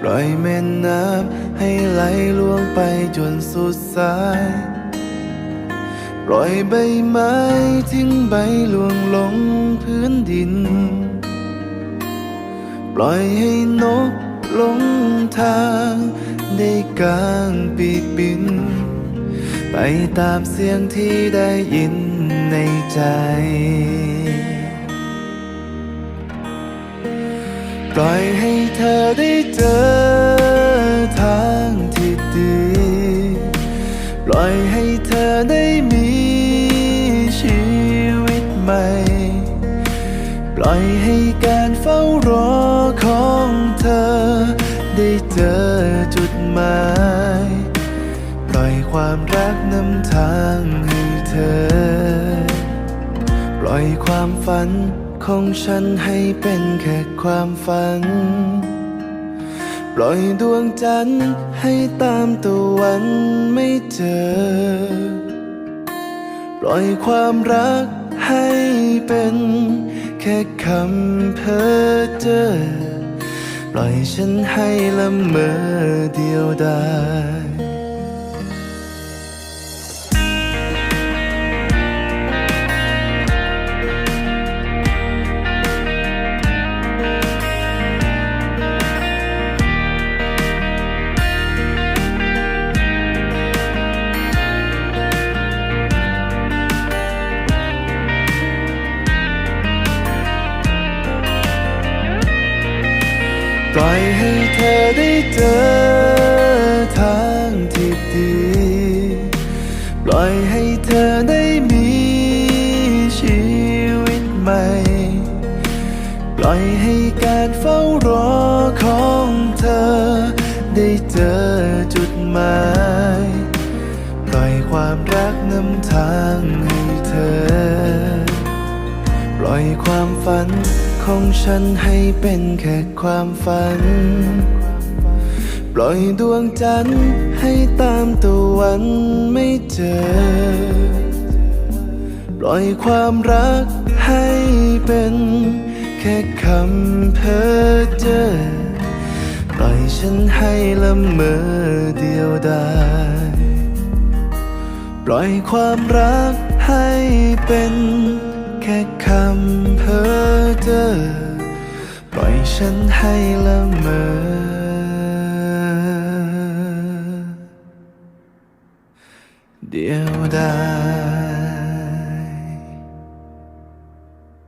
ปล่อยแม่น้ำให้ไหลล่วงไปจนสุดสาย ปล่อยใบไม้ทิ้งใบล่วงลงพื้นดิน ปล่อยให้นกลงทางได้กางปีกบิน ไปตามเสียงที่ได้ยินในใจปล่อยให้เธอได้ ล่อยให้การเฝ้ารอของเธอ ได้เจอจุดหมายปล่อยความรักนำทางให้เธอ ปล่อยความฝันของฉันให้เป็นแค่ความฝัน ปล่อยดวงจันทร์ให้ตามตะวันไม่เจอ ปล่อยความรักให้เป็น แค่คำเพ้อเจ้อปล่อยฉันให้ละเมอเดียวดาย ปล่อยให้เธอได้เจอทางที่ดี ปล่อยให้เธอได้มีชีวิตใหม่ ปล่อยให้การเฝ้ารอของเธอ ได้เจอจุดหมาย ปล่อยความรักนำทางให้เธอ ปล่อยความฝัน ของฉันให้เป็นแค่ความฝัน ปล่อยดวงจันทร์ให้ตามตะวันไม่เจอ ปล่อยความรักให้เป็นแค่คำเพ้อเจ้อปล่อยฉันให้ละเมอเดียวดายปล่อยความรักให้เป็น ค่คำเพ้อเจ้อปล่อยฉันให้ละเมอเดียวดาย